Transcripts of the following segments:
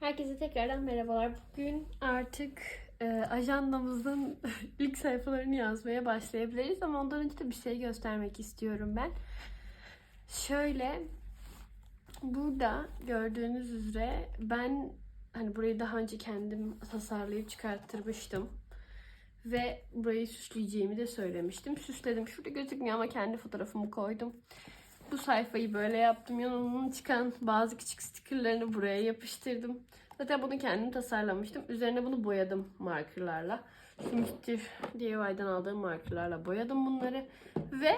Herkese tekrardan merhabalar. Bugün artık e, ajandamızın ilk sayfalarını yazmaya başlayabiliriz ama ondan önce de bir şey göstermek istiyorum ben. Şöyle burada gördüğünüz üzere ben hani burayı daha önce kendim tasarlayıp çıkarttırmıştım. Ve burayı süsleyeceğimi de söylemiştim. Süsledim. Şurada gözükmüyor ama kendi fotoğrafımı koydum. Bu sayfayı böyle yaptım. Yanından çıkan bazı küçük stickerlarını buraya yapıştırdım. Zaten bunu kendim tasarlamıştım. Üzerine bunu boyadım markerlarla. Smith'tir DIY'den aldığım markerlarla boyadım bunları. Ve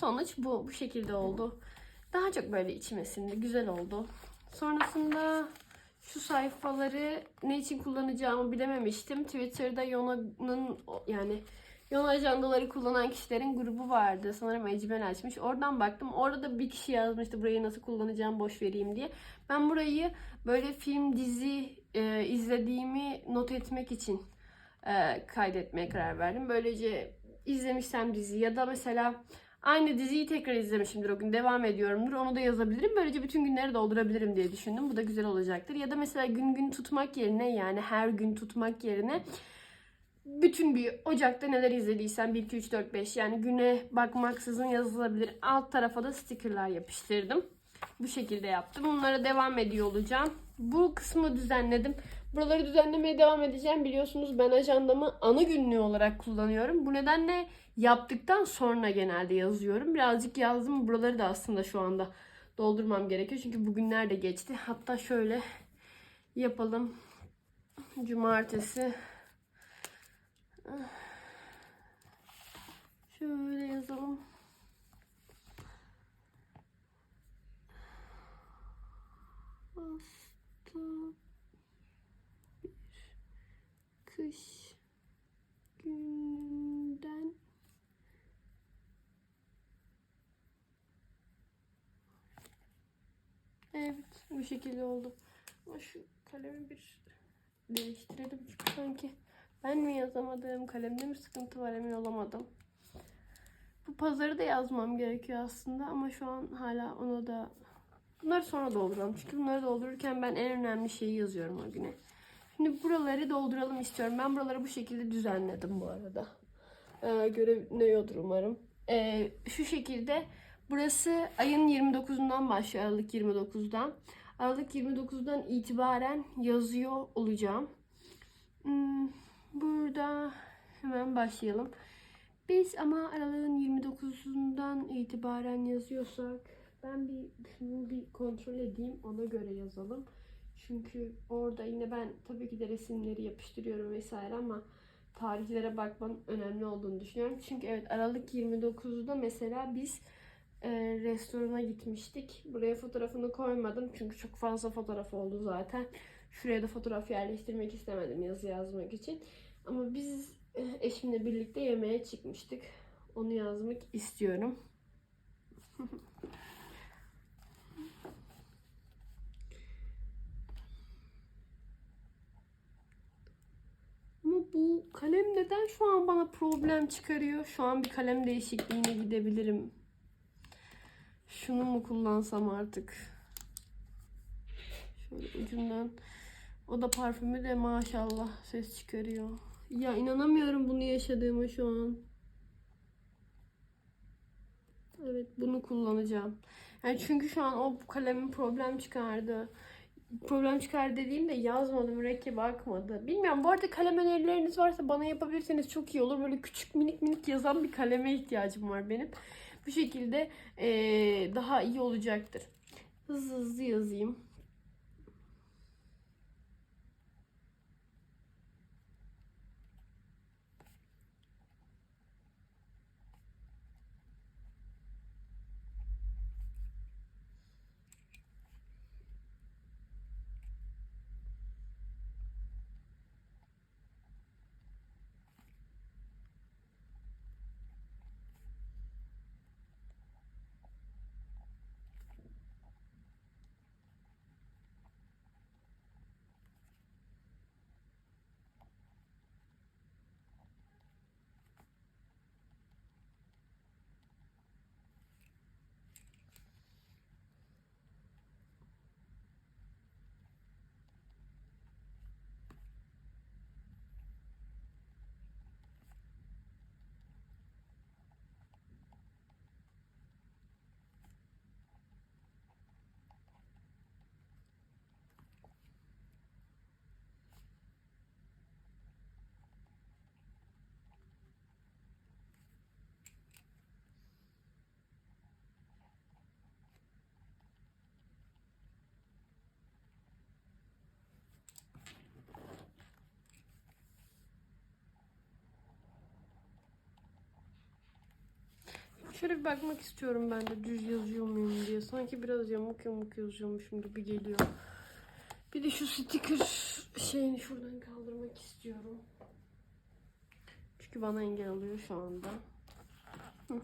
sonuç bu. Bu şekilde oldu. Daha çok böyle içime sindi. Güzel oldu. Sonrasında şu sayfaları ne için kullanacağımı bilememiştim. Twitter'da Yona'nın yani Yol ajandaları kullanan kişilerin grubu vardı. Sanırım Ecmel açmış. Oradan baktım. Orada da bir kişi yazmıştı burayı nasıl kullanacağım boş vereyim diye. Ben burayı böyle film, dizi e, izlediğimi not etmek için e, kaydetmeye karar verdim. Böylece izlemişsem dizi ya da mesela aynı diziyi tekrar izlemişimdir o gün devam ediyorumdur. Onu da yazabilirim. Böylece bütün günleri doldurabilirim diye düşündüm. Bu da güzel olacaktır. Ya da mesela gün gün tutmak yerine yani her gün tutmak yerine bütün bir Ocak'ta neler izlediysen 1, 2, 3, 4, 5 yani güne bakmaksızın yazılabilir. Alt tarafa da stickerlar yapıştırdım. Bu şekilde yaptım. Bunlara devam ediyor olacağım. Bu kısmı düzenledim. Buraları düzenlemeye devam edeceğim. Biliyorsunuz ben ajandamı ana günlüğü olarak kullanıyorum. Bu nedenle yaptıktan sonra genelde yazıyorum. Birazcık yazdım. Buraları da aslında şu anda doldurmam gerekiyor. Çünkü bugünler de geçti. Hatta şöyle yapalım. Cumartesi Şöyle yazalım. Hasta bir kış gününden Evet bu şekilde oldu. Ama şu kalemi bir değiştirelim çünkü sanki ben mi yazamadım, kalemde mi sıkıntı var emin olamadım. Bu pazarı da yazmam gerekiyor aslında ama şu an hala onu da... Bunları sonra dolduralım. Çünkü bunları doldururken ben en önemli şeyi yazıyorum o güne. Şimdi buraları dolduralım istiyorum. Ben buraları bu şekilde düzenledim bu arada. Ee, görünüyordur umarım. Ee, şu şekilde burası ayın 29'undan başlıyor. Aralık 29'dan. Aralık 29'dan itibaren yazıyor olacağım. Hmm, Burada hemen başlayalım. Biz ama aralığın 29'undan itibaren yazıyorsak ben bir şunu bir kontrol edeyim ona göre yazalım. Çünkü orada yine ben tabii ki de resimleri yapıştırıyorum vesaire ama tarihlere bakmanın önemli olduğunu düşünüyorum. Çünkü evet Aralık 29'da mesela biz e, restorana gitmiştik. Buraya fotoğrafını koymadım çünkü çok fazla fotoğraf oldu zaten. Şuraya da fotoğraf yerleştirmek istemedim yazı yazmak için. Ama biz eh, eşimle birlikte yemeğe çıkmıştık. Onu yazmak istiyorum. Ama bu kalem neden şu an bana problem çıkarıyor? Şu an bir kalem değişikliğine gidebilirim. Şunu mu kullansam artık? Şöyle ucundan. O da parfümü de maşallah ses çıkarıyor. Ya inanamıyorum bunu yaşadığıma şu an. Evet bunu kullanacağım. Yani çünkü şu an o kalemin problem çıkardı. Problem çıkar dediğimde yazmadı, mürekkep akmadı. Bilmiyorum bu arada kalem önerileriniz varsa bana yapabilirseniz çok iyi olur. Böyle küçük minik minik yazan bir kaleme ihtiyacım var benim. Bu şekilde ee, daha iyi olacaktır. Hızlı hızlı yazayım. Şöyle bir bakmak istiyorum ben de düz yazıyor muyum diye. Sanki biraz yamuk yamuk yazıyormuşum gibi geliyor. Bir de şu sticker şeyini şuradan kaldırmak istiyorum. Çünkü bana engel oluyor şu anda. Hı.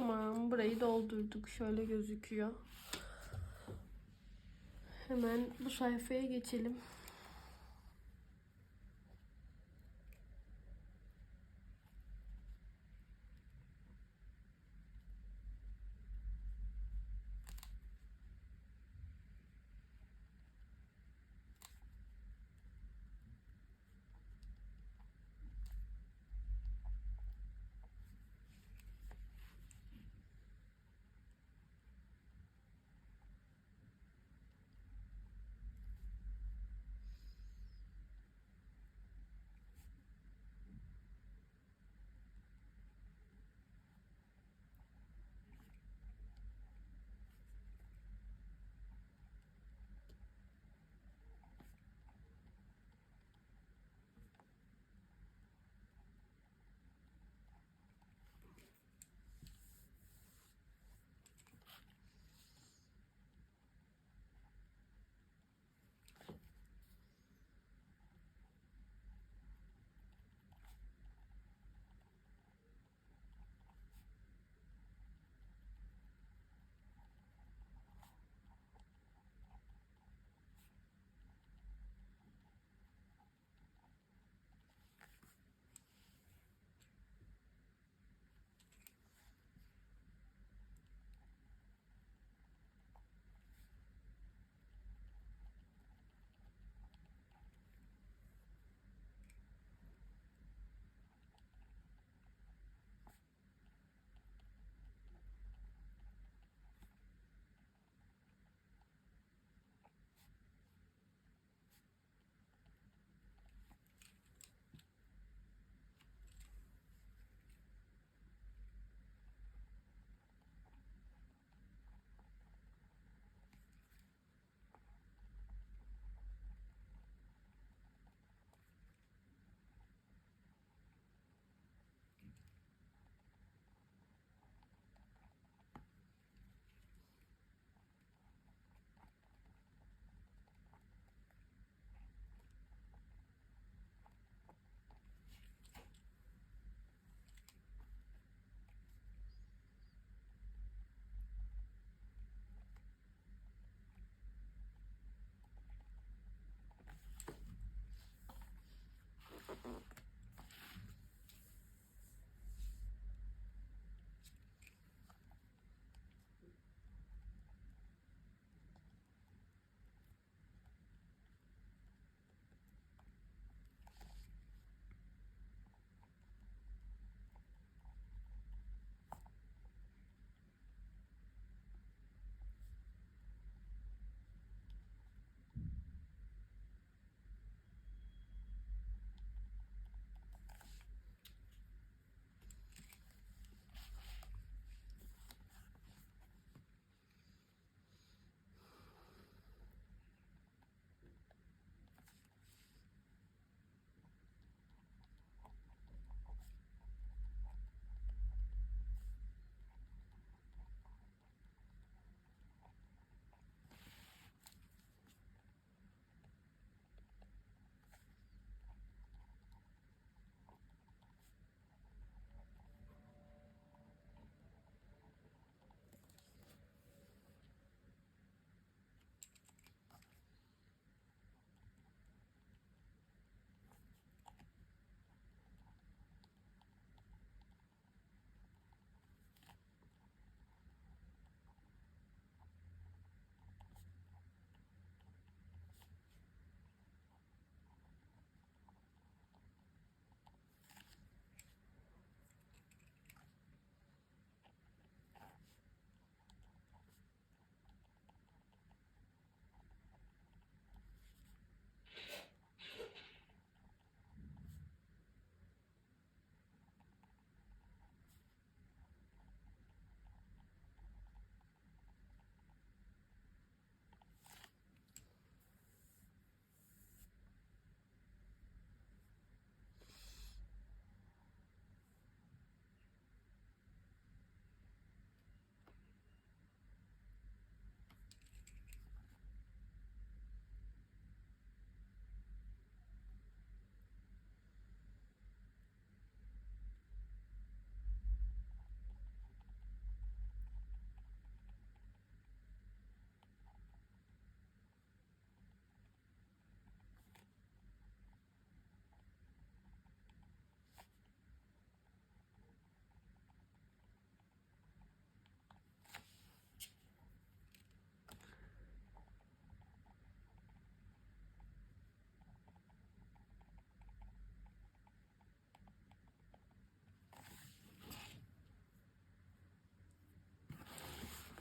Tamam, burayı doldurduk. Şöyle gözüküyor. Hemen bu sayfaya geçelim.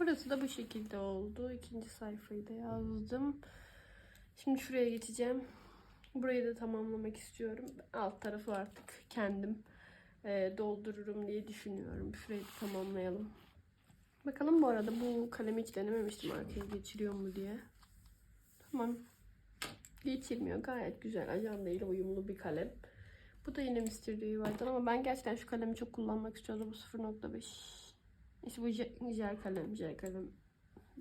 Burası da bu şekilde oldu. İkinci sayfayı da yazdım. Şimdi şuraya geçeceğim. Burayı da tamamlamak istiyorum. Alt tarafı artık kendim e, doldururum diye düşünüyorum. Şurayı da tamamlayalım. Bakalım bu arada bu kalemi hiç denememiştim arkaya geçiriyor mu diye. Tamam. Geçirmiyor. Gayet güzel. Ajanda ile uyumlu bir kalem. Bu da yine Mr. Dewey'den ama ben gerçekten şu kalemi çok kullanmak istiyordum. Bu 0.5. İşte bu je- jel kalem, jel kalem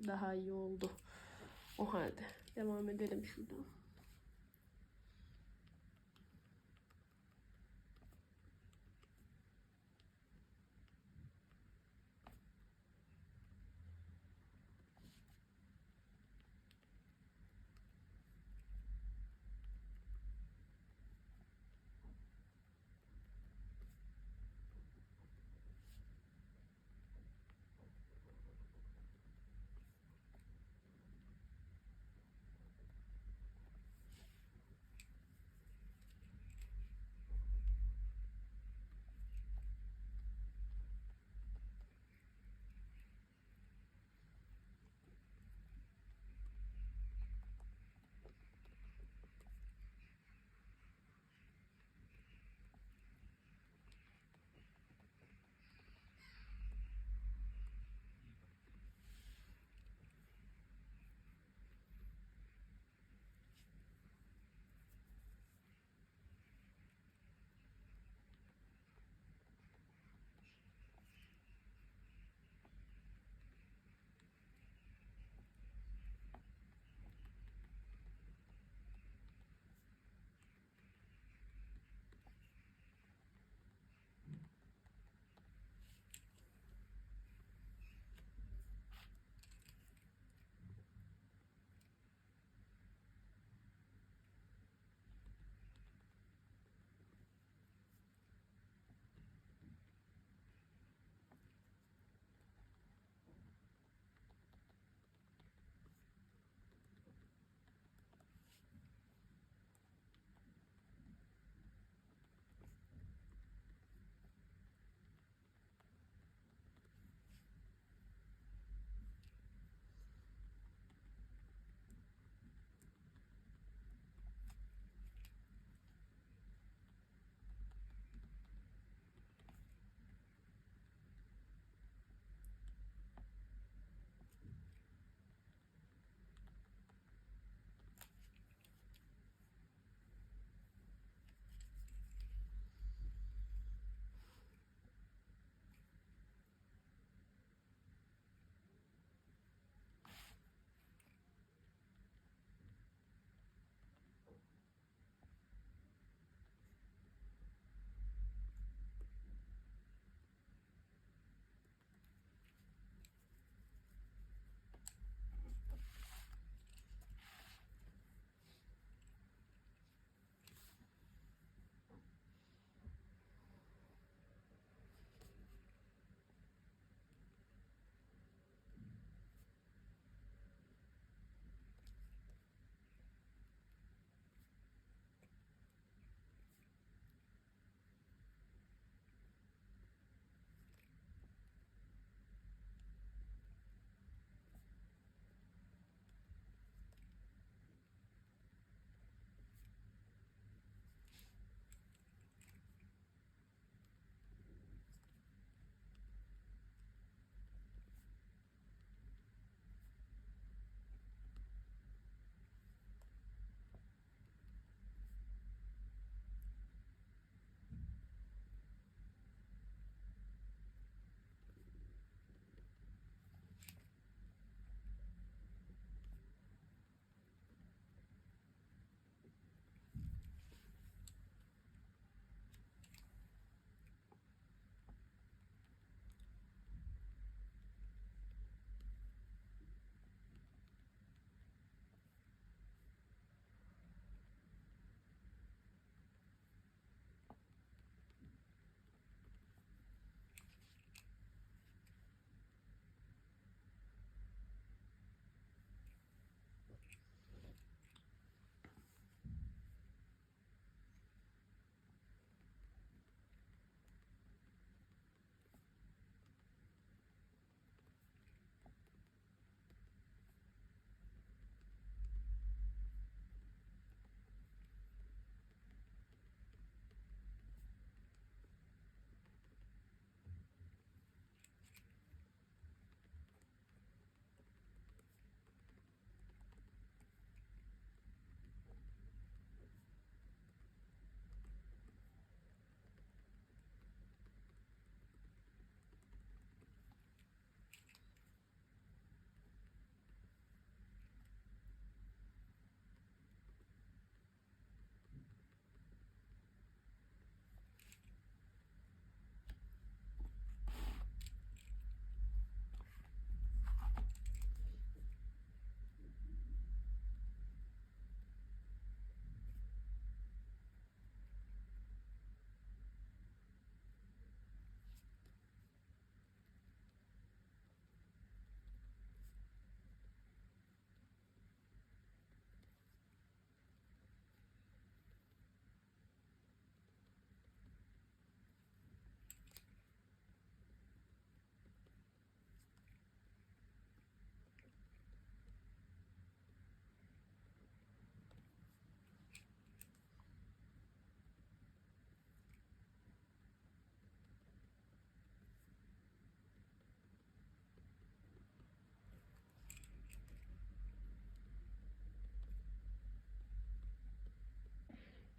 daha iyi oldu. O halde devam edelim şuradan.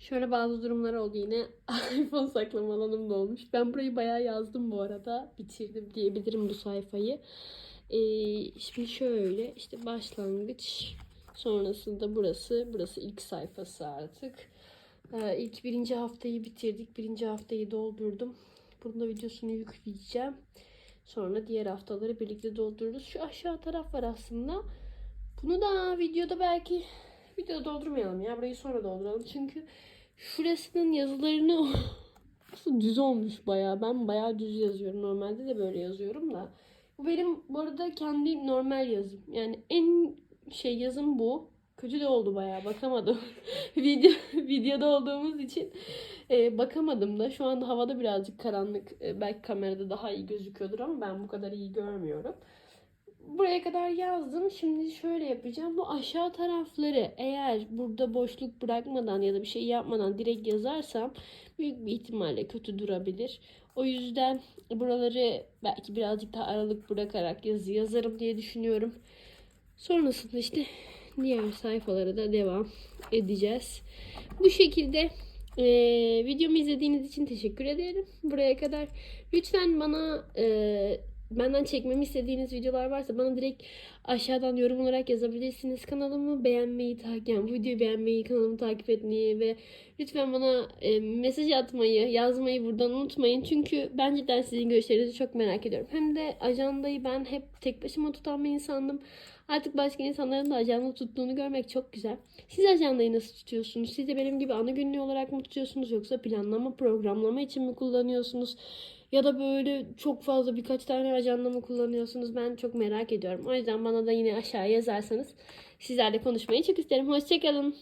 Şöyle bazı durumlar oldu yine. iPhone saklama alanım dolmuş. Ben burayı bayağı yazdım bu arada. Bitirdim diyebilirim bu sayfayı. Ee, şimdi şöyle işte başlangıç sonrasında burası. Burası ilk sayfası artık. Ee, ilk birinci haftayı bitirdik. Birinci haftayı doldurdum. Bunun da videosunu yükleyeceğim. Sonra diğer haftaları birlikte doldururuz. Şu aşağı taraf var aslında. Bunu da videoda belki videoda doldurmayalım ya. Burayı sonra dolduralım. Çünkü şurasının yazılarını Nasıl düz olmuş bayağı. Ben bayağı düz yazıyorum. Normalde de böyle yazıyorum da. Bu benim bu arada kendi normal yazım. Yani en şey yazım bu. Kötü de oldu bayağı. Bakamadım. Video videoda olduğumuz için e, bakamadım da. Şu anda havada birazcık karanlık. E, belki kamerada daha iyi gözüküyordur ama ben bu kadar iyi görmüyorum. Buraya kadar yazdım. Şimdi şöyle yapacağım. Bu aşağı tarafları eğer burada boşluk bırakmadan ya da bir şey yapmadan direkt yazarsam büyük bir ihtimalle kötü durabilir. O yüzden buraları belki birazcık daha aralık bırakarak yazı yazarım diye düşünüyorum. Sonrasında işte diğer sayfalara da devam edeceğiz. Bu şekilde eee, videomu izlediğiniz için teşekkür ederim. Buraya kadar lütfen bana eee, benden çekmemi istediğiniz videolar varsa bana direkt aşağıdan yorum olarak yazabilirsiniz. Kanalımı beğenmeyi, takip, yani bu videoyu beğenmeyi, kanalımı takip etmeyi ve lütfen bana e, mesaj atmayı, yazmayı buradan unutmayın. Çünkü ben cidden sizin görüşlerinizi çok merak ediyorum. Hem de ajandayı ben hep tek başıma tutan bir insandım. Artık başka insanların da ajanda tuttuğunu görmek çok güzel. Siz ajandayı nasıl tutuyorsunuz? Siz de benim gibi ana günlüğü olarak mı tutuyorsunuz yoksa planlama, programlama için mi kullanıyorsunuz? Ya da böyle çok fazla birkaç tane ajanda mı kullanıyorsunuz? Ben çok merak ediyorum. O yüzden bana da yine aşağıya yazarsanız sizlerle konuşmayı çok isterim. Hoşçakalın.